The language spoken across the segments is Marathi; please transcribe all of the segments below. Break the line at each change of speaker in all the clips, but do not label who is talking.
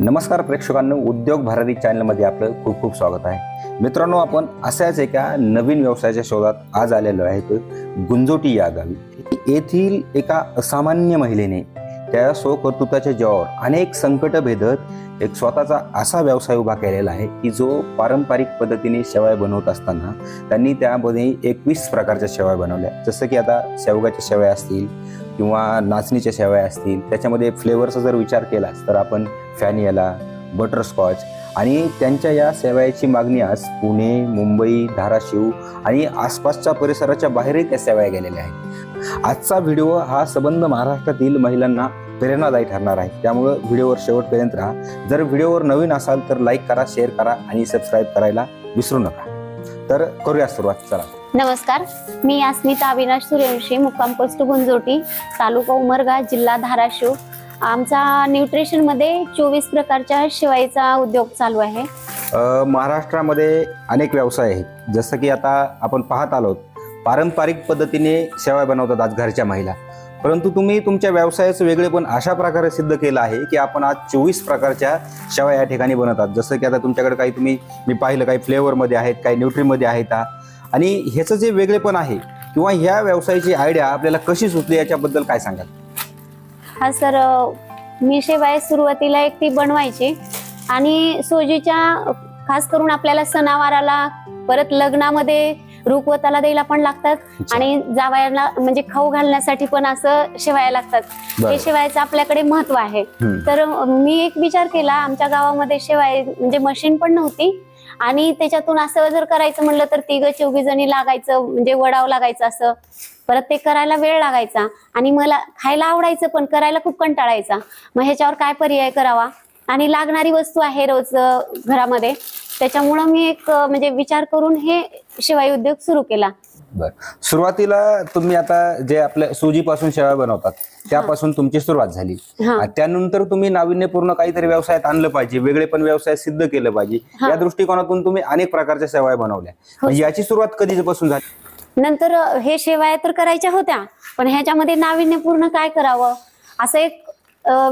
नमस्कार प्रेक्षकांनो उद्योग भारती चॅनलमध्ये आपलं खूप खूप स्वागत आहे. मित्रांनो आपण अशाच एका नवीन व्यवसायाच्या शोधात आज आलेलो आहेत गुंजोटी या गावी. येथील एका असामान्य महिलेने त्या स्वकर्तृत्वाच्या जीवावर अनेक संकट भेदत एक स्वतःचा असा व्यवसाय उभा केलेला आहे की जो पारंपरिक पद्धतीने शेवाय बनवत असताना त्यांनी त्यामध्ये एकवीस प्रकारच्या शेवाय बनवल्या. जसं की आता शेवगाच्या शेवया असतील किंवा नाचणीच्या शेवया असतील त्याच्यामध्ये फ्लेवरचा जर विचार केलास तर आपण फॅनियाला बटरस्कॉच आणि त्यांच्या या सेवायाची मागणी आज पुणे मुंबई धाराशिव आणि आसपासच्या परिसराच्या बाहेरही त्या सेवाया गेलेल्या आहेत. आजचा व्हिडिओ हा संबंध महाराष्ट्रातील महिलांना प्रेरणादायी ठरणार आहे. त्यामुळं व्हिडिओवर शेवटपर्यंत राहा. जर व्हिडिओवर नवीन असाल तर लाईक करा शेअर करा आणि सबस्क्राईब करायला विसरू नका. तर करूया सुरुवात चला.
नमस्कार. मी अस्मिता अविनाश सूर्यवंशी मुक्काम पोस्ट गुंजोटी तालुका उमरगा जिल्हा धाराशिव. आमचा न्यूट्रिशनमध्ये चोवीस प्रकारच्या शिवायचा उद्योग चालू आहे.
महाराष्ट्रामध्ये अनेक व्यवसाय आहेत. जसं की आता आपण पाहत आलो पारंपरिक पद्धतीने शेवया बनवतात आज घरच्या महिला. परंतु तुम्ही तुमच्या व्यवसायाचं वेगळेपण अशा प्रकारे सिद्ध केलं आहे की आपण आज चोवीस प्रकारच्या शेवया या ठिकाणी बनवतात जसं की आता तुमच्याकडे काही तुम्ही मी पाहिलं काही फ्लेवरमध्ये आहेत काही न्यूट्रीमध्ये आहेत. आणि ह्याचं जे वेगळेपण आहे किंवा ह्या व्यवसायाची आयडिया आपल्याला कशी सुचली याच्याबद्दल काय सांगाल?
हा सर मी शेवाय सुरुवातीला एक ती बनवायची आणि सोजीच्या खास करून आपल्याला सणावाराला परत लग्नामध्ये रुखवताला द्यायला पण लागतात. आणि जावयाला म्हणजे खाऊ घालण्यासाठी पण असं शेवाया लागतात. हे शेवायचं आपल्याकडे महत्त्व आहे. तर मी एक विचार केला आमच्या गावामध्ये शेवाय म्हणजे मशीन पण नव्हती. आणि त्याच्यातून असं जर करायचं म्हणलं तर तिघ चौघी जणी लागायचं म्हणजे वडावं लागायचं असं. परत ते करायला वेळ लागायचा. आणि मला खायला आवडायचं पण करायला खूप कंटाळायचा मग ह्याच्यावर काय पर्याय करावा? आणि लागणारी वस्तू आहे रोज घरामध्ये. त्याच्यामुळं मी एक म्हणजे विचार करून हे शिवाय उद्योग सुरू केला.
बर. सुरुवातीला तुम्ही आता जे आपल्या सुजीपासून शेवया बनवतात त्यापासून तुमची सुरुवात झाली. त्यानंतर तुम्ही नाविन्यपूर्ण काहीतरी व्यवसायात आणलं पाहिजे वेगळे पण व्यवसाय सिद्ध केलं पाहिजे. या दृष्टिकोनातून तुम्ही अनेक प्रकारच्या सेवा बनवल्या.
हो.
याची सुरुवात कधीपासून झाली?
नंतर हे शेवाया तर करायच्या होत्या पण ह्याच्यामध्ये नाविन्यपूर्ण काय करावं? असं एक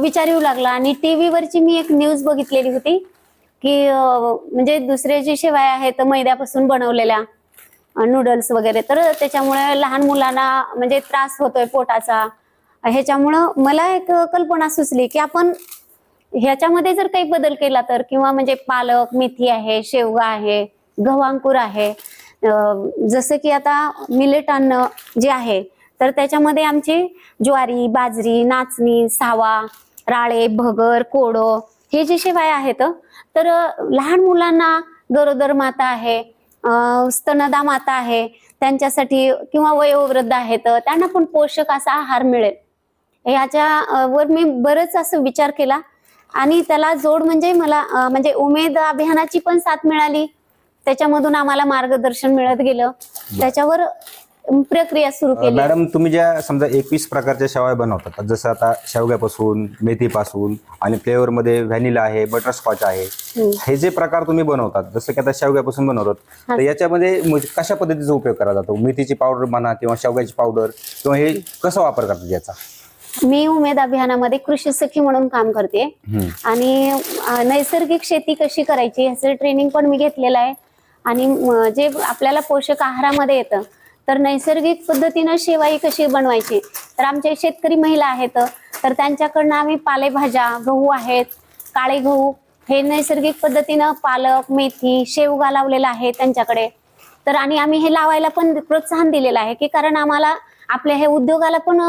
विचार येऊ लागला. आणि टीव्हीवरची मी एक न्यूज बघितलेली होती की म्हणजे दुसरे जे शेवाय आहेत मैद्यापासून बनवलेल्या नूडल्स वगैरे तर त्याच्यामुळे लहान मुलांना म्हणजे त्रास होतोय पोटाचा. ह्याच्यामुळं मला एक कल्पना सुचली की आपण ह्याच्यामध्ये जर काही बदल केला तर किंवा म्हणजे पालक मेथी आहे शेवगा आहे गव्हांकूर आहे जसं की आता मिलेट अन्न जे आहे तर त्याच्यामध्ये आमची ज्वारी बाजरी नाचणी सावा राळे भगर कोडो हे जे शेवाय आहेत तर लहान मुलांना गरोदर माता आहे स्तनदा माता आहे त्यांच्यासाठी किंवा वयोवृद्ध आहेत त्यांना पण पोषक असा आहार मिळेल. याच्या वर मी बरंच असं विचार केला आणि त्याला जोड म्हणजे मला म्हणजे उमेद अभियानाची पण साथ मिळाली. त्याच्यामधून आम्हाला मार्गदर्शन मिळत गेलं. त्याच्यावर प्रक्रिया सुरू केली
मॅडम तुम्ही ज्या समजा एकवीस प्रकारच्या शेवया बनवतात जसं आता शेवग्यापासून मेथीपासून आणि फ्लेवर मध्ये व्हॅनिला आहे बटरस्कॉच आहे. हे जे प्रकार तुम्ही बनवतात जसं की आता शेवग्यापासून बनवतात. तर याच्यामध्ये म्हणजे कशा पद्धतीचा उपयोग केला जातो मेथीची पावडर म्हणा किंवा शेवग्याची पावडर किंवा हे कसा वापर करतात याचा
मी उमेद अभियानामध्ये कृषी सखी म्हणून काम करते. आणि नैसर्गिक शेती कशी करायची ह्याचं ट्रेनिंग पण मी घेतलेलं आहे आणि जे आपल्याला पोषक आहारामध्ये येतं तर नैसर्गिक पद्धतीनं शेवाई कशी बनवायची? तर आमचे शेतकरी महिला आहेत तर त्यांच्याकडनं आम्ही पालेभाज्या गहू आहेत काळे गहू हे नैसर्गिक पद्धतीनं पालक मेथी शेवगा लावलेला आहे त्यांच्याकडे. तर आणि आम्ही हे लावायला पण प्रोत्साहन दिलेलं आहे की कारण आम्हाला आपल्या हे उद्योगाला पण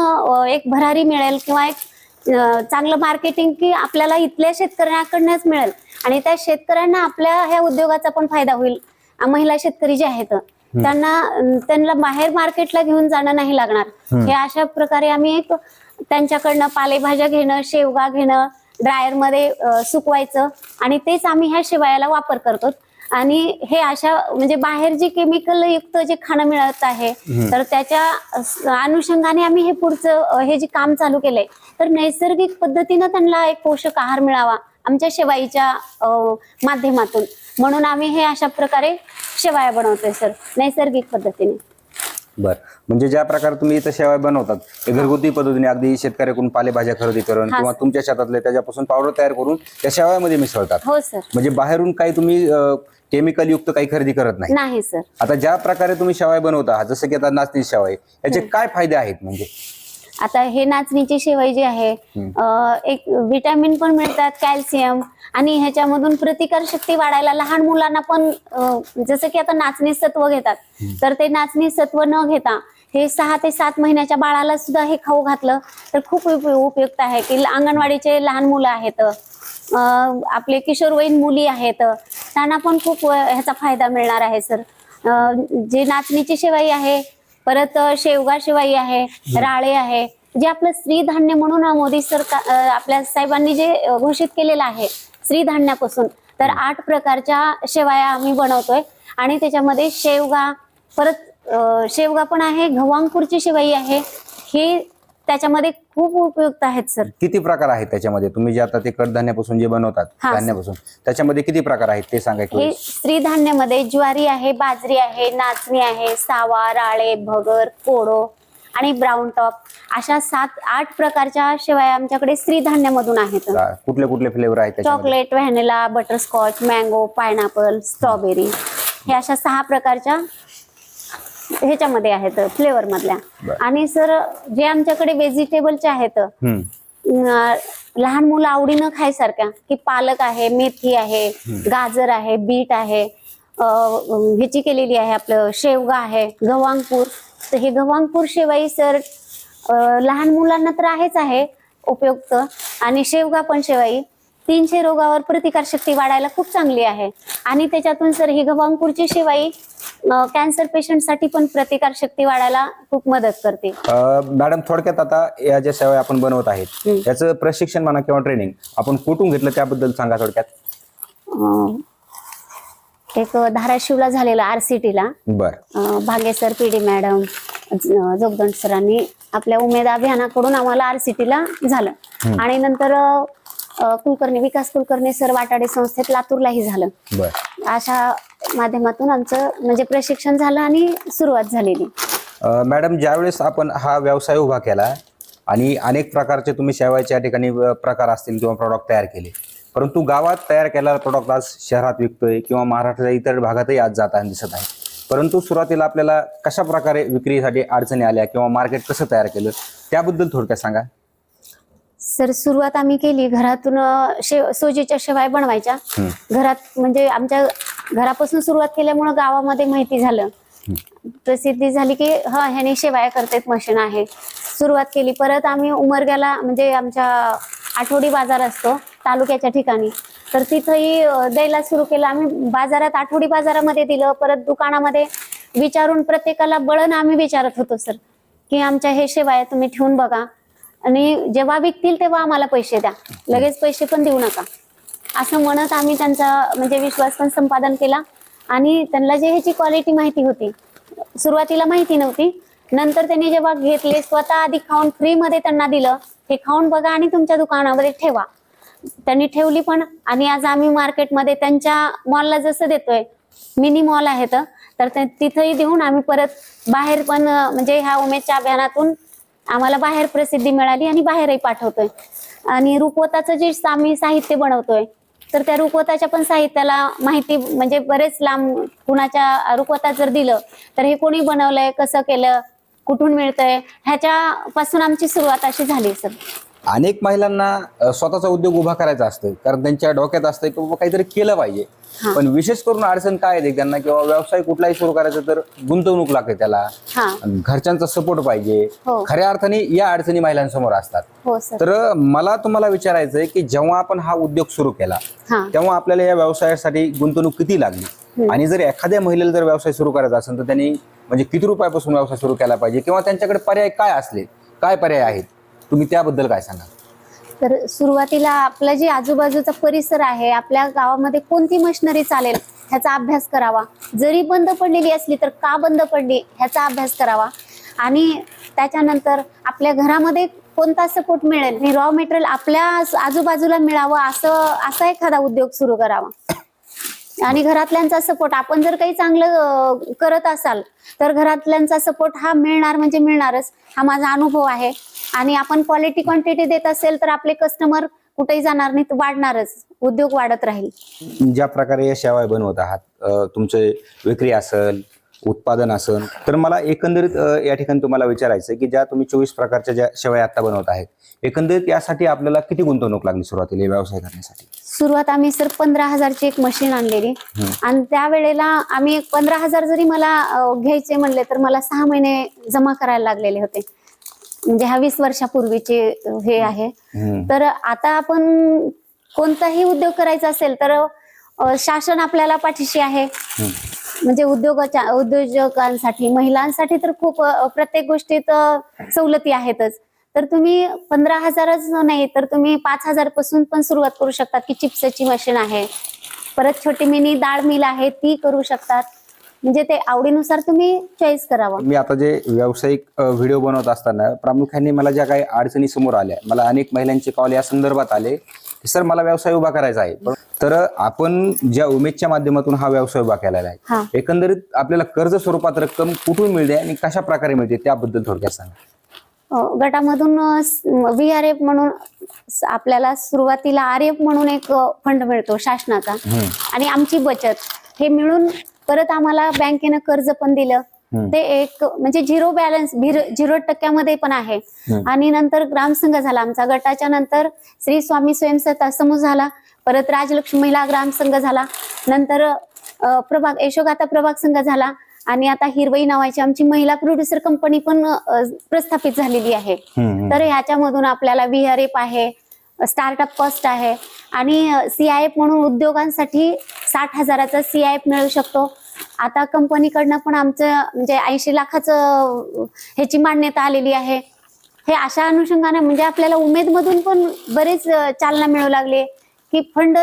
एक भरारी मिळेल किंवा एक चांगलं मार्केटिंग की आपल्याला इथल्या शेतकऱ्यांकडनंच मिळेल. आणि त्या शेतकऱ्यांना आपल्या ह्या उद्योगाचा पण फायदा होईल. महिला शेतकरी जे आहेत त्यांना त्यांना बाहेर मार्केटला घेऊन जाणं नाही लागणार. हे अशा प्रकारे आम्ही एक त्यांच्याकडनं पालेभाज्या घेणं शेवगा घेणं ड्रायरमध्ये सुकवायचं आणि तेच आम्ही ह्या शेवायाला वापर करतो. आणि हे अशा म्हणजे बाहेर जे केमिकल युक्त जे खाणं मिळत आहे तर त्याच्या अनुषंगाने आम्ही हे पुढचं हे जे काम चालू केलंय तर नैसर्गिक पद्धतीनं त्यांना एक पोषक आहार मिळावा आमच्या शेवाईच्या माध्यमातून. म्हणून आम्ही हे अशा प्रकारे शेवाया बनवतोय सर. नैसर्गिक पद्धतीने.
बर. म्हणजे ज्या प्रकारे तुम्ही इथं शेवाय बनवतात ते घरगुती पद्धतीने अगदी शेतकऱ्याकडून पालेभाज्या खरेदी करून किंवा. तुमच्या शेतातले त्याच्यापासून पावडर तयार करून त्या शेवायामध्ये मिसळतात.
हो सर.
म्हणजे बाहेरून काही तुम्ही केमिकल युक्त काही खरेदी करत नाही.
नाही सर.
आता ज्या प्रकारे तुम्ही शेवाय बनवता जसं की आता नाचणी शेवाय याचे काय फायदे आहेत म्हणजे?
आता हे नाचणीची शेवई जी आहे अं, एक विटॅमिन पण मिळतात कॅल्शियम आणि ह्याच्यामधून प्रतिकार शक्ती वाढायला लहान मुलांना पण अं, जसं की आता नाचणी सत्व घेतात तर ते नाचणी सत्व न घेता हे सहा ते सात महिन्याच्या बाळाला सुद्धा हे खाऊ घातलं तर खूप उप- उपयुक्त आहे की अंगणवाडीचे लहान मुलं आहेत अं, आपले किशोरवयीन मुली आहेत त्यांना पण खूप अं, ह्याचा फायदा मिळणार आहे सर. अं, जे नाचणीची शेवाई आहे परत शेवगा शेवाई आहे राळे आहे. जे आपलं स्त्रीधान्य म्हणून अं, मोदी सरकार आपल्या साहेबांनी जे घोषित केलेलं आहे स्त्रीधान्यापासून तर आठ प्रकारच्या शेवाया आम्ही बनवतोय. आणि त्याच्यामध्ये शेवगा परत शेवगा पण आहे गव्हांकूरची शेवाई आहे. ही त्याच्यामध्ये खूप उपयुक्त आहेत सर.
किती प्रकार आहेत त्याच्यामध्ये? तुम्ही जे आता ते कडधान्यापासून जे बनवतात
हा.
धान्यापासून त्याच्यामध्ये किती प्रकार आहेत ते सांगायचं
हे स्त्रीधान्यामध्ये ज्वारी आहे बाजरी आहे नाचणी आहे सावा राळे भगर कोडो आणि ब्राऊन टॉप अशा सात आठ प्रकारच्या शेवाया आमच्याकडे स्त्रीधान्यामधून आहेत.
कुठले कुठले फ्लेवर आहेत त्याच्यामध्ये?
Chocolate vanilla butterscotch mango pineapple strawberry हे अशा सहा प्रकारच्या ह्याच्यामध्ये आहेत फ्लेवर मधल्या. आणि सर जे आमच्याकडे व्हेजिटेबलचे आहेत लहान मुलं आवडीनं खायसारख्या की पालक आहे मेथी आहे गाजर आहे बीट आहे ह्याची केलेली आहे आपलं शेवगा आहे गव्हांकूर तर हे गव्हांकूर शेवाई सर लहान मुलांना तर आहेच आहे उपयुक्त. आणि शेवगा पण शेवाई. तीनशे रोगावर प्रतिकार शक्ती वाढायला खूप चांगली आहे. आणि त्याच्यातून सर ही गव्हांकूरची शेवाई कॅन्सर पेशंटसाठी पण प्रतिकार शक्ती वाढायला खूप मदत करते.
मॅडम थोडक्यात आता या ज्या सेवा आपण बनवत आहेत याचं प्रशिक्षण म्हणा किंवा ट्रेनिंग आपण कुठून घेतलं त्याबद्दल सांगा थोडक्यात.
एक धाराशिवला झालेला आर सी टीला
बर
भागेसर पी डी मॅडम जोगदंड सरांनी आपल्या उमेद अभियानाकडून आम्हाला आर सी टीला झालं आणि नंतर कुलकर्णी विकास कुलकर्णी सर वाटाडे संस्थेत लातूरलाही झालं. अशा माध्यमातून आमचं म्हणजे प्रशिक्षण झालं आणि सुरुवात झालेली.
मॅडम ज्यावेळेस आपण हा व्यवसाय उभा केला आणि अनेक प्रकारचे तुम्ही शेवायचे या ठिकाणी प्रकार असतील किंवा प्रॉडक्ट तयार केले परंतु गावात तयार केलेला प्रॉडक्ट आज शहरात विकतोय किंवा महाराष्ट्राच्या इतर भागातही आज जाताना दिसत आहे. परंतु सुरुवातीला आपल्याला कशा प्रकारे विक्रीसाठी अडचणी आल्या किंवा मार्केट कसं तयार केलं त्याबद्दल थोडक्यात सांगा.
सर सुरुवात आम्ही केली घरातून शेव सोजीच्या शेवाय बनवायच्या. घरात म्हणजे आमच्या घरापासून सुरुवात केल्यामुळं गावामध्ये माहिती झालं. प्रसिद्धी झाली की हा ह्याने शेवाया करतात मशीन आहे. सुरुवात केली. परत आम्ही उमरग्याला म्हणजे आमच्या आठवडी बाजार असतो तालुक्याच्या ठिकाणी. तर तिथंही द्यायला सुरू केलं. आम्ही बाजारात आठवडी बाजारामध्ये दिलं. परत दुकानामध्ये विचारून प्रत्येकाला बळण आम्ही विचारत होतो सर की आमच्या हे शेवाया तुम्ही ठेवून बघा. आणि जेव्हा विकतील तेव्हा आम्हाला पैसे द्या. लगेच पैसे पण देऊ नका. असं म्हणत आम्ही त्यांचा म्हणजे विश्वास पण संपादन केला. आणि त्यांना जे ह्याची क्वालिटी माहिती होती सुरुवातीला माहिती नव्हती. नंतर त्यांनी जेव्हा घेतले स्वतः आधी खाऊन फ्रीमध्ये त्यांना दिलं. हे खाऊन बघा आणि तुमच्या दुकानामध्ये ठेवा. त्यांनी ठेवली पण आणि आज आम्ही मार्केटमध्ये त्यांच्या मॉलला जसं देतोय मिनी मॉल आहे तर ते- तिथंही देऊन आम्ही परत बाहेर पण म्हणजे ह्या उमेदच्या अभियानातून आम्हाला बाहेर प्रसिद्धी मिळाली आणि बाहेरही पाठवतोय. आणि रुपवताचं जे आम्ही साहित्य बनवतोय तर त्या रुपवताच्या पण साहित्याला माहिती म्हणजे बरेच लांब कुणाच्या रुपवता जर दिलं तर हे कोणी बनवलंय कसं केलं कुठून मिळतंय ह्याच्यापासून आमची सुरुवात अशी झाली सर.
अनेक महिलांना स्वतःचा उद्योग उभा करायचा असतं कारण त्यांच्या डोक्यात असतं की बाबा काहीतरी केलं पाहिजे. पण विशेष करून अडचण काय येते त्यांना किंवा व्यवसाय कुठलाही सुरू करायचा तर गुंतवणूक लागते त्याला. घरच्यांचा सपोर्ट पाहिजे.
हो.
खऱ्या अर्थाने या अडचणी महिलांसमोर असतात.
हो
तर मला तुम्हाला विचारायचं आहे की जेव्हा आपण हा उद्योग सुरू केला तेव्हा आपल्याला या व्यवसायासाठी गुंतवणूक किती लागली? आणि जर एखाद्या महिलेला जर व्यवसाय सुरू करायचा असेल तर त्यांनी म्हणजे किती रुपयापासून व्यवसाय सुरू केला पाहिजे? किंवा त्यांच्याकडे पर्याय काय असले? काय पर्याय आहेत? तुम्ही त्याबद्दल काय सांगा
तर सुरुवातीला आपला जे आजूबाजूचा परिसर आहे आपल्या गावामध्ये कोणती मशिनरी चालेल ह्याचा अभ्यास करावा. जरी बंद पडलेली असली तर का बंद पडली ह्याचा अभ्यास करावा. आणि त्याच्यानंतर आपल्या घरामध्ये कोणता सपोर्ट मिळेल हे रॉ मटेरियल आपल्या आजूबाजूला मिळावं असं असा एखादा उद्योग सुरू करावा. आणि घरातल्यांचा सपोर्ट आपण जर काही चांगलं करत असाल तर घरातल्यांचा सपोर्ट हा मिळणार म्हणजे मिळणारच. हा माझा अनुभव आहे. आणि आपण क्वालिटी क्वांटिटी देत असेल तर आपले कस्टमर कुठेही जाणार नाहीत वाढणारच. उद्योग वाढत राहील.
ज्या प्रकारे या शेवाय बनवत आहात तुमचे विक्री असेल उत्पादन असेल तर मला एकंदरीत या ठिकाणी तुम्हाला विचारायचं की ज्या तुम्ही चोवीस प्रकारच्या ज्या शेवया आता बनवत आहेत एकंदरीत यासाठी आपल्याला किती गुंतवणूक लागली सुरुवातीला हे व्यवसाय करण्यासाठी?
सुरुवात आम्ही सर पंधरा हजारची एक मशीन आणलेली. आणि त्यावेळेला आम्ही पंधरा हजार जरी मला घ्यायचे म्हणले तर मला सहा महिने जमा करायला लागलेले होते. म्हणजे हा वीस वर्षापूर्वीचे हे आहे. तर आता आपण कोणताही उद्योग करायचा असेल तर शासन आपल्याला पाठीशी आहे. म्हणजे उद्योगाच्या उद्योजकांसाठी महिलांसाठी तर खूप प्रत्येक गोष्टीत सवलती आहेतच. तर तुम्ही पंधरा हजारच नाही तर तुम्ही पाच हजारपासून पण सुरुवात करू शकतात की चिप्सची मशीन आहे. परत छोटी मिनी डाळ मिल आहे ती करू शकतात. म्हणजे ते आवडीनुसार तुम्ही चॉईस करावं
मी आता जे व्यावसायिक व्हिडिओ बनवत असताना प्रामुख्याने मला ज्या काही अडचणी समोर आल्या मला अनेक महिलांचे कॉल या संदर्भात आले की सर मला व्यवसाय उभा करायचा आहे तर आपण ज्या उमेदच्या माध्यमातून हा व्यवसाय उभा केलेला. आहे एकंदरीत आपल्याला कर्ज स्वरूपात रक्कम कुठून मिळते आणि कशा प्रकारे मिळते त्याबद्दल थोडक्यात सांगा
गटामधून व्ही आर एफ म्हणून आपल्याला सुरुवातीला आर एफ म्हणून एक फंड मिळतो शासनाचा. आणि आमची बचत हे मिळून परत आम्हाला बँकेनं कर्ज पण दिलं. ते एक म्हणजे झिरो बॅलन्स झिरो टक्क्यामध्ये पण आहे. आणि नंतर ग्रामसंघ झाला आमचा. गटाच्या नंतर श्री स्वामी स्वयंसहायता समूह झाला. परत राजलक्ष्मी महिला ग्रामसंघ झाला. नंतर प्रभाग यशोगाथा प्रभाग संघ झाला. आणि आता हिरवई नावाची आमची महिला प्रोड्युसर कंपनी पण प्रस्थापित झालेली आहे. तर ह्याच्यामधून आपल्याला व्ही आर एफ आहे. स्टार्टअप कॉस्ट आहे. आणि सी आय एफ म्हणून उद्योगांसाठी साठ हजाराचा सी आय एफ मिळू शकतो. आता कंपनीकडनं पण आमचं म्हणजे ऐंशी लाखाचं ह्याची मान्यता आलेली आहे. हे अशा अनुषंगाने म्हणजे आपल्याला उमेदमधून पण बरेच चालना मिळू लागली. की फंड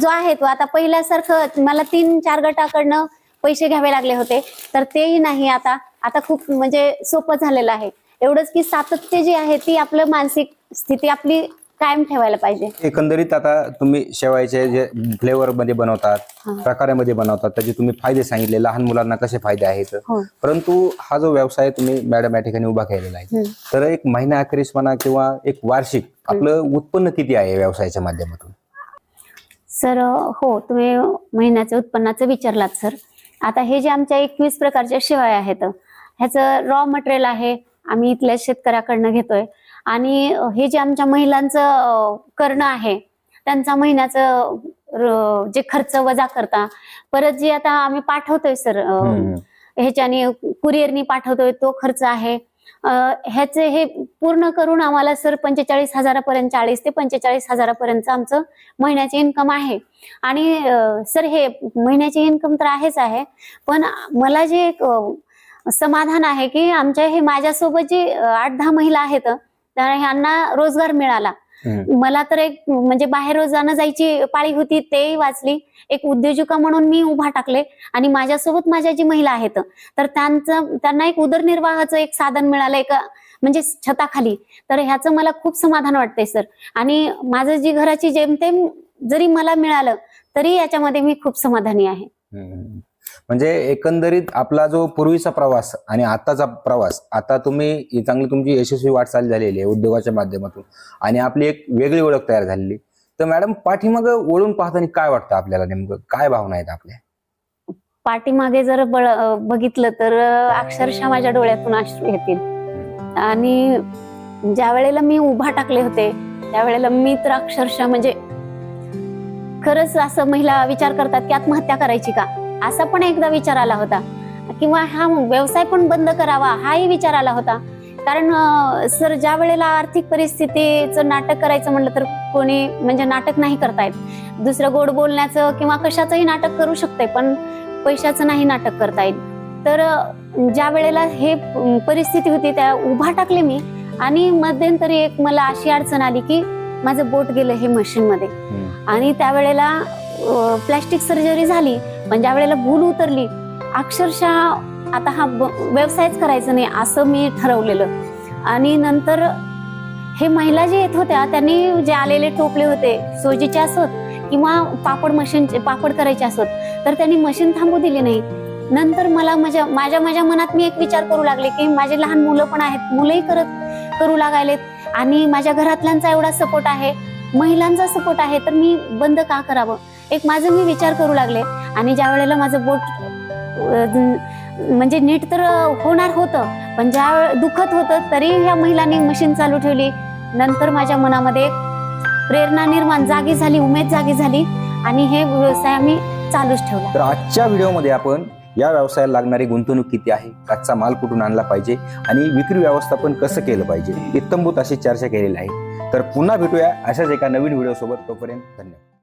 जो आहे तो आता पहिल्यासारखं मला तीन चार गटाकडनं पैसे घ्यावे लागले होते. तर तेही नाही आता. आता खूप म्हणजे सोपं झालेलं आहे. एवढंच की सातत्य जी आहे ती आपलं मानसिक स्थिती आपली कायम ठेवायला पाहिजे.
एकंदरीत आता तुम्ही शेवायचे जे फ्लेवर मध्ये बनवतात. प्रकारामध्ये बनवतात त्याचे तुम्ही फायदे सांगितले लहान मुलांना कसे फायदे आहेत.
हो.
परंतु हा जो व्यवसाय तुम्ही मॅडम या ठिकाणी उभा केलेला आहे. तर एक महिना अखेरीस म्हणा किंवा एक वार्षिक आपलं उत्पन्न किती आहे व्यवसायाच्या माध्यमातून?
सर हो तुम्ही महिन्याच्या उत्पन्नाचं विचारलात सर. आता हे जे आमच्या एकवीस प्रकारच्या शिवाय आहेत ह्याचं रॉ मटेरियल आहे. आम्ही इथल्या शेतकऱ्याकडनं घेतोय. आणि हे जे आमच्या महिलांचं करणं आहे त्यांचा महिन्याचं जे खर्च वजा करता परत जे आता आम्ही पाठवतोय सर. ह्याच्याने कुरिअरनी पाठवतोय तो खर्च आहे ह्याचे हे पूर्ण करून आम्हाला सर पंचेचाळीस हजारापर्यंत चाळीस ते पंचेचाळीस हजारापर्यंत आमचं महिन्याचे इन्कम आहे आणि सर हे महिन्याचे इन्कम तर आहेच आहे पण मला जे एक समाधान आहे की आमच्या हे माझ्यासोबत जे आठ दहा महिला आहेत तर ह्यांना रोजगार मिळाला. मला तर एक म्हणजे बाहेर रोज जाणं जायची पाळी होती तेही वाचली. एक उद्योजका म्हणून मी उभा टाकले आणि माझ्यासोबत माझ्या जी महिला आहेत तर त्यांचं त्यांना एक उदरनिर्वाहाचं एक साधन मिळालं एक म्हणजे छताखाली. तर ह्याचं मला खूप समाधान वाटतंय सर. आणि माझं जी घराची जेमतेम जरी मला मिळालं तरी याच्यामध्ये मी खूप समाधानी आहे.
म्हणजे एकंदरीत आपला जो पूर्वीचा प्रवास आणि आताचा प्रवास आता तुम्ही चांगली तुमची यशस्वी वाटचाल झालेली आहे उद्योगाच्या माध्यमातून आणि आपली एक वेगळी ओळख तयार झालेली तर मॅडम पाठीमाग वळून पाहताना काय वाटतं आपल्याला नेमकं? काय भावना आहेत आपल्या?
पाठीमागे जर बघितलं तर अक्षरशः माझ्या डोळ्यातून अश्रू येतील. आणि ज्या वेळेला मी उभा टाकले होते त्यावेळेला मी तर अक्षरशः म्हणजे खरंच असं महिला विचार करतात की आत्महत्या करायची का? असा पण एकदा विचार आला होता. किंवा हा व्यवसाय पण बंद करावा हाही विचार आला होता. कारण सर ज्या वेळेला आर्थिक परिस्थितीचं नाटक करायचं म्हणलं तर कोणी म्हणजे नाटक नाही करतायत दुसरं गोड बोलण्याचं किंवा कशाचंही नाटक करू शकते पण पैशाचं नाही नाटक करता येईल तर ज्या वेळेला हे परिस्थिती होती त्या उभा टाकले मी आणि मध्यंतरी एक मला अशी अडचण आली की माझं बोट गेलं हे मशीन मध्ये आणि त्यावेळेला प्लॅस्टिक सर्जरी झाली. पण ज्या वेळेला भूल उतरली अक्षरशः आता हा ब- व्यवसायच करायचा नाही असं मी ठरवलेलं. आणि नंतर हे महिला जे येत होत्या त्यांनी जे आलेले टोपले होते सोजीचे असत किंवा पापड मशीनचे पापड करायचे असत तर त्यांनी मशीन थांबू दिली नाही. नंतर मला माझ्या माझ्या माझ्या मनात मी एक विचार करू लागले की माझे लहान मुलं पण आहेत मुलंही करत करू लागायलेत. आणि माझ्या घरातल्यांचा एवढा सपोर्ट आहे महिलांचा सपोर्ट आहे तर मी बंद का करावं? एक माझं मी विचार करू लागले. आणि ज्या वेळेला माझं बोट म्हणजे नीट तर होणार होतं पण ज्या दुखत होतं तरी ह्या महिलांनी मशीन चालू ठेवली. नंतर माझ्या मनामध्ये प्रेरणा निर्माण जागी झाली उमेद जागी झाली आणि हे व्यवसाय आम्ही चालूच ठेवला.
तर आजच्या व्हिडिओमध्ये आपण या व्यवसायाला लागणारी गुंतवणूक किती आहे कच्चा माल कुठून आणला पाहिजे आणि विक्री व्यवस्थापन कसं केलं पाहिजे इत्तंभूत अशी चर्चा केलेली आहे. तर पुन्हा भेटूया अशाच एका नवीन व्हिडिओ सोबत तोपर्यंत धन्यवाद.